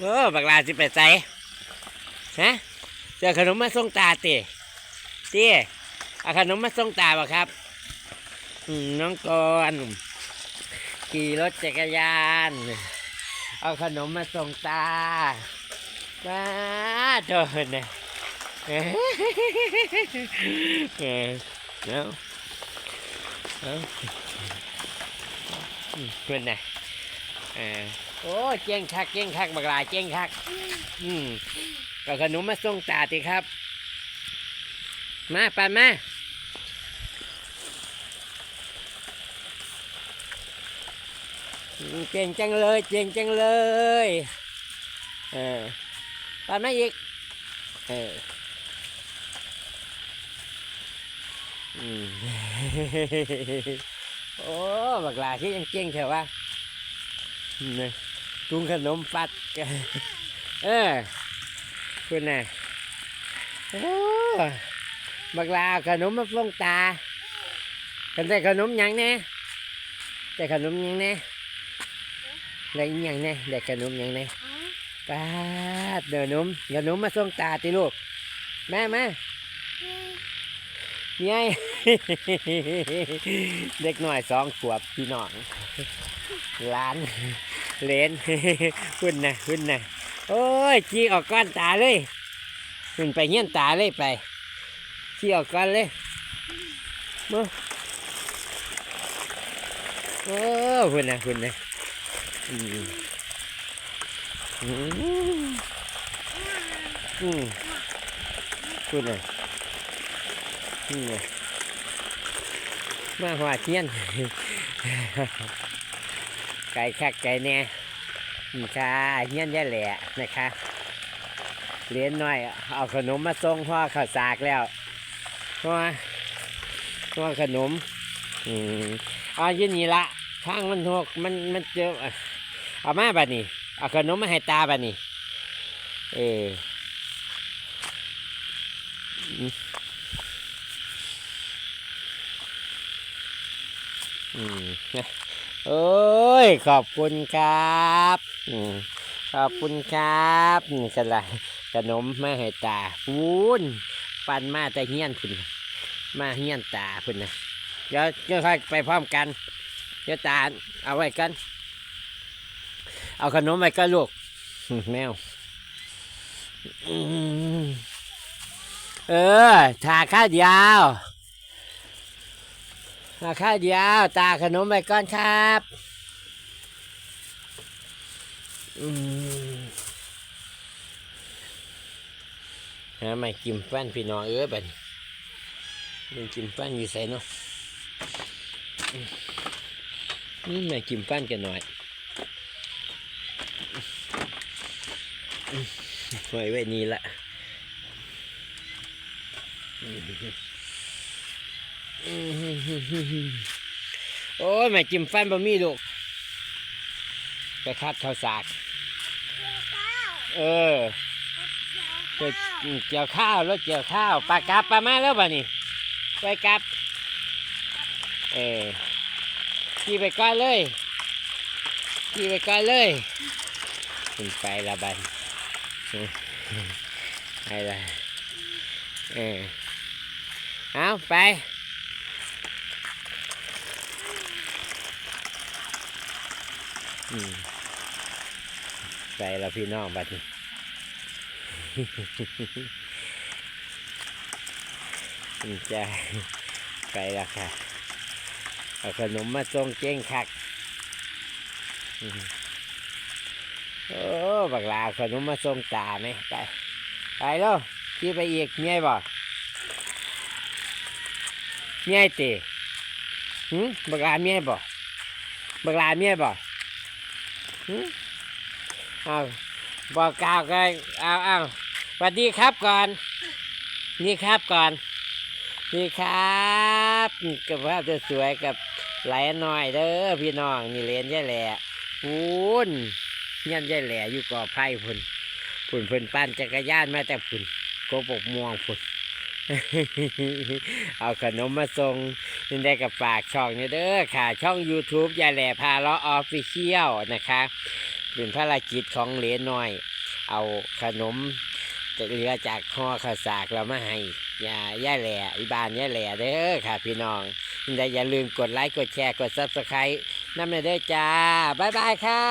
เออบักลาสิไปใส่ฮะเจอขนมมาส่งตาติติเอาขนมมาส่งตาบ่ครับน้องกอนขี่รถจักรยาน เอาขนมมาส่งตามาโดนนะเอ้ยเออเอาเอาเพื่อนน่ะเออ โอ้เจ๊งคักเจ๊งคักบักลาเจ๊งคัก อืมก็ขนมมาส่งตาติครับ มาปันมาเก่งจังเลยเก่งจังเลยเออปันมาอีกเอออืมโอ้บักลาที่ยังเก่งเถอะวะนี่ ตุงขนมปัดเออคุณน่ะโอ้บักลาขนมมาฟงตากันได้ขนมยังแน่ได้ขนมยังแน่ได้อิหยังแน่ได้ขนมยังแน่ป้าดเดี๋ยวขนมขนมมาส่งตาติลูกแม่มาเยัยเด็กหน่อยสองขวบพี่น้องล้าน เลนหุ่นนะหุ่นนะโอ้ยจีออกก้อนตาเลยหุ่นไปเงี้ยนตาเลยไปจีออกก้อนเลยมาโอ้หุ่นนะหุ่นนะอืมอืมหุ่นนะอืมมาหัวเทียน ไก่คักไก่แน่นี่ค่ะเงี้ยนแย่แหล่นะคะเลี้ยนหน้อย เอาขนมมาส่งพ่อข้าวสากแล้วพ่อพ่อขนม อืมเอายืนนี่ละทางมันหกมันมันเจอเอามาบัดนี้เอาขนมมาให้ตาบัดนี้เอออืมอืมนะ โอ้ย ขอบคุณครับขอบคุณครับนี่สละขนมมาให้ตาปูนปันมาแต่เฮี้ยนพุ่นมาเฮี้ยนตาพุ่นนะเดี๋ยวเดี๋ยวค่อยไปพร้อมกัน เดี๋ยวตาเอาไว้กัน เอาขนมไว้ก็ลูกแมวเออถาข้าวเดียว ถาข้าวเดียวตาขนมไว้ก่อนครับหาไม่กิมฟันพี่น้องเอ้ยบัดนมันกิมฟันอยู่ใส่เนาะนี่ไม่กิมฟันกันหน่อยอืมไว้ไว้นี่ละ โอ้ยไม่กิมฟันบ่มีลูกไปคัดข้าวสาก เออเกี่ยวเกี่ยวข้าวแล้วเกี่ยวข้าวปลากลับปลามาแล้วบ่นี่ไปกลับเออขี่ไปก่อนเลยขี่ไปก่อนเลยขึ้นไปละบันเออไปละเออเอาไป อืมไปแล้วพี่น้องบัดนี้อืมจะไปแล้วค่ะ เอาขนมมาส่งเจ้งคักอืมโอ้บักลาขนมมาส่งตาไหมไป ไปแล้วขี่ไปอีกเมียบ่เมียตีหืมบักลาเมียบ่บักลาเมียบ่ เอาบอกกล่าวกันเอาเอาสวัสดีครับก่อน นี่ครับก่อน นี่ครับกับภาพสวยกับไหลหน่อยเด้อพี่น้องนี่เลนยายแหล่พูนเงี้ยนยายแหล่อยู่ก่อไผ่พุ่นพุ่นพุ่นปั้นจักรยานมาแต่พุ่นโกบกม่วงพุ่น เอาขนมมาส่งนี่ได้กับฝากช่องนี่เด้อค่ะ ช่อง YouTube ยายแหล่พาลาะออฟฟิเชียลนะคะเป็นภารกิจของเหลนน้อย เอาขนมจะเหลือจากห่อข้าวสากเรามาให้ยาย่าแหล่อีบานย่าแหล่เด้อค่ะ พี่น้องแต่อย่าลืมกดไลค์กดแชร์กดซับสไครต์น้ำในเด้อจ้า บ๊ายบายค่ะ